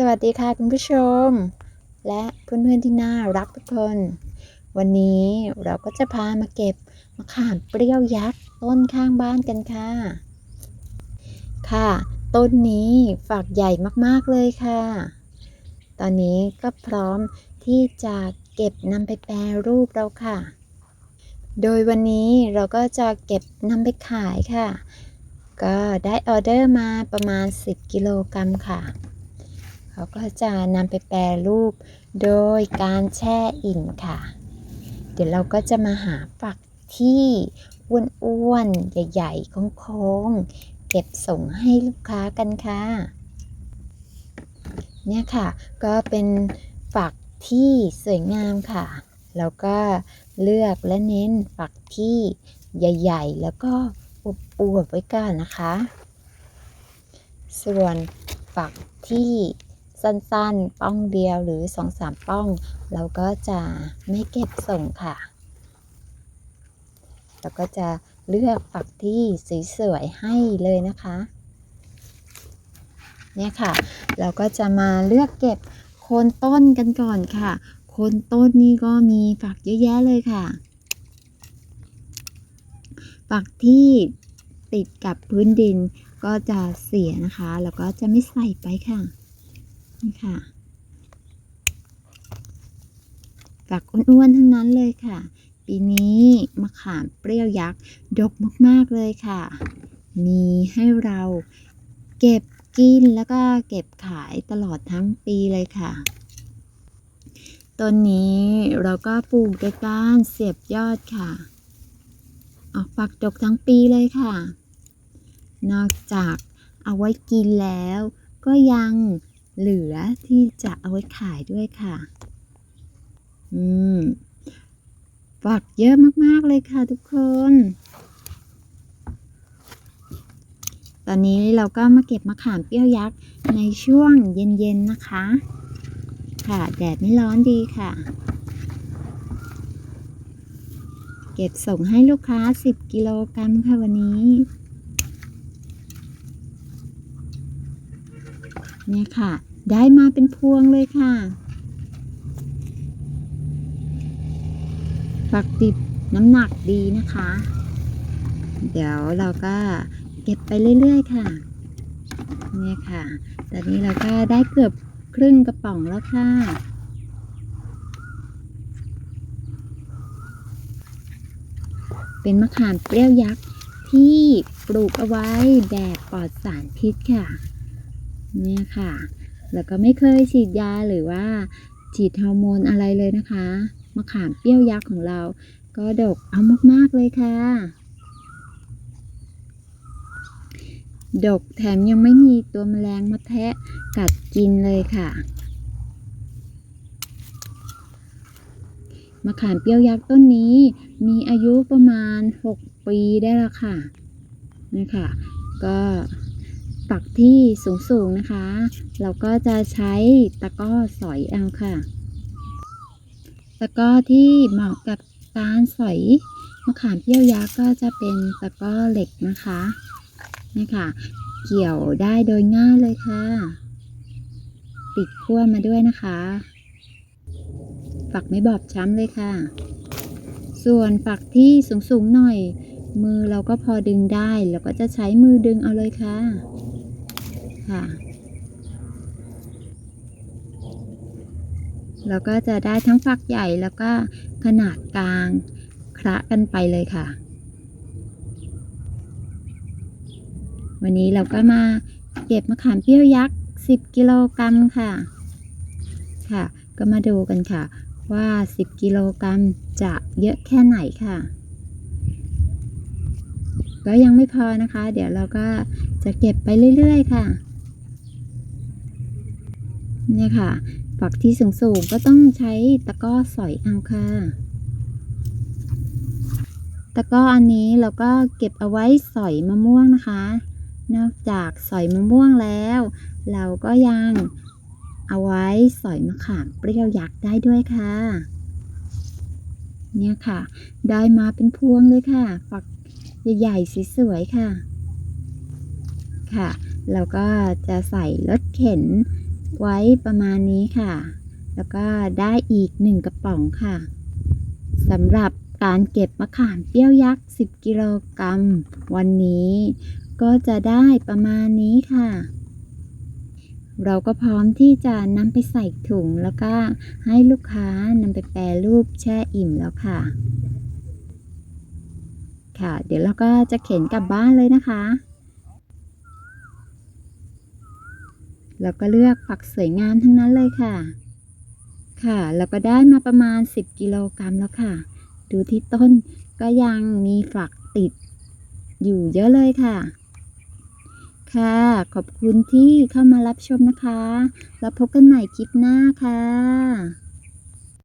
สวัสดีค่ะคุณผู้ชม และเพื่อนๆที่น่ารักทุกคน วันนี้เราก็จะพามาเก็บมะขามเปรี้ยวยักษ์ต้นข้างบ้านกันค่ะ ค่ะ ต้นนี้ฝักใหญ่มากๆเลยค่ะ ตอนนี้ก็พร้อมที่จะเก็บนำไปแปรรูปแล้วค่ะ โดยวันนี้เราก็จะเก็บนำไปขายค่ะ ก็ได้ออเดอร์มาประมาณ 10 กิโลกรัมค่ะ เขาก็จะนำไปแปรรูปโดยการแช่อิ่มค่ะ เดี๋ยวเราก็จะมาหาฝักที่อ้วนๆ ใหญ่ๆ โค้งๆ เก็บส่งให้ลูกค้ากันค่ะ เนี่ยค่ะก็เป็นฝักที่สวยงามค่ะ แล้วก็เลือกและเน้นฝักที่ใหญ่ ๆ แล้วก็อวบๆไว้ก่อนนะคะ ส่วนฝักที่ สั้นๆ ป้องเดียวหรือสองสามป้อง เราก็จะไม่เก็บส่งค่ะ เราก็จะเลือกฝักที่สวยๆให้เลยนะคะเนี่ยค่ะ เราก็จะมาเลือกเก็บโคนต้นกันก่อนค่ะ โคนต้นนี่ก็มีฝักเยอะแยะเลยค่ะ ฝักที่ติดกับพื้นดินก็จะเสียนะคะ แล้วก็จะไม่ใส่ไปค่ะ นี่ค่ะฝักอ้วนๆทั้งนั้นเลยค่ะ ปีนี้มะขามเปรี้ยวยักษ์ดกมากๆเลยค่ะ มีให้เราเก็บกินแล้วก็เก็บขายตลอดทั้งปีเลยค่ะต้นนี้เราก็ปลูกด้วยการเสียบยอดค่ะ ออกฝักดกทั้งปีเลยค่ะ นอกจากเอาไว้กินแล้ว ก็ยัง เหลือที่จะเอาไว้ขายด้วยค่ะ อืมฝักเยอะมาก ๆ เลยค่ะทุกคน ตอนนี้เราก็มาเก็บมะขามเปรี้ยวยักษ์ในช่วงเย็น ๆ นะคะ ค่ะ แดดไม่ร้อนดีค่ะ เก็บส่งให้ลูกค้า 10 กิโลกรัมค่ะวันนี้เนี่ยค่ะ ได้มาเป็นพวงเลยค่ะ ฝักดิบน้ำหนักดีนะคะ เดี๋ยวเราก็เก็บไปเรื่อยๆค่ะเนี่ยค่ะ ตอนนี้เราก็ได้เกือบครึ่งกระป๋องแล้วค่ะเป็นมะขามเปรี้ยวยักษ์ที่ปลูกเอาไว้แบบปลอดสารพิษค่ะ เนี่ยค่ะ แล้วก็ไม่เคยฉีดยาหรือว่าฉีดฮอร์โมนอะไรเลยนะคะ มะขามเปรี้ยวยักษ์ของเรา ก็ดกเอามาก ๆ เลยค่ะ ดกแถมยังไม่มีตัวแมลงมาแทะกัดกินเลยค่ะ มะขามเปรี้ยวยักษ์ต้นนี้ มีอายุประมาณ 6 ปีได้แล้วค่ะนี่ค่ะก็ ปักที่สูงๆนะคะ เราก็จะใช้ตะก้อสอยเอาค่ะ ตะก้อที่เหมาะกับการสอยมะขามเปรี้ยวยักษ์ก็จะเป็นตะก้อเหล็กนะคะนี่ค่ะ เกี่ยวได้โดยง่ายเลยค่ะ ติดขั้วมาด้วยนะคะ ฝักไม่บอบช้ำเลยค่ะ ส่วนฝักที่สูงๆหน่อยมือเราก็พอดึงได้ เราก็จะใช้มือดึงเอาเลยค่ะ ค่ะเราก็จะได้ทั้งฝักใหญ่แล้วก็ขนาดกลางคละกันไปเลยค่ะ วันนี้เราก็มาเก็บมะขามเปรี้ยวยักษ์10กิโลกรัมค่ะ ค่ะ ก็มาดูกันค่ะ ว่า 10กิโลกรัมจะเยอะแค่ไหนค่ะก็ยังไม่พอนะคะ เดี๋ยวเราก็จะเก็บไปเรื่อย ๆ ค่ะ เนี่ยค่ะ ฝักที่สูงๆก็ต้องใช้ตะก้อสอยเอาค่ะ ตะก้ออันนี้เราก็เก็บเอาไว้สอยมะม่วงนะคะ นอกจากสอยมะม่วงแล้ว เราก็ยังเอาไว้สอยมะขามเปรี้ยวยักษ์ได้ด้วยค่ะ เนี่ยค่ะ ได้มาเป็นพวงเลยค่ะ ฝักใหญ่ๆสวยๆค่ะ ค่ะ เราก็จะใส่รถเข็น ไว้ประมาณนี้ค่ะ แล้วก็ได้อีก 1 กระป๋องค่ะสำหรับการเก็บมะขามเปรี้ยวยักษ์ 10 กิโลกรัมวันนี้ ก็จะได้ประมาณนี้ค่ะ เราก็พร้อมที่จะนำไปใส่ถุงแล้วก็ให้ลูกค้านำไปแปรรูปแช่อิ่มแล้วค่ะ ค่ะ เดี๋ยวเราก็จะเข็นกลับบ้านเลยนะคะ แล้วก็เลือกผักสวยงามทั้งนั้นเลยค่ะ ค่ะแล้วก็ได้มาประมาณ 10 กิโลกรัมแล้วค่ะ ดูที่ต้นก็ยังมีฝักติดอยู่เยอะเลยค่ะ ค่ะ ขอบคุณที่เข้ามารับชมนะคะ แล้วพบกันใหม่คลิปหน้าค่ะ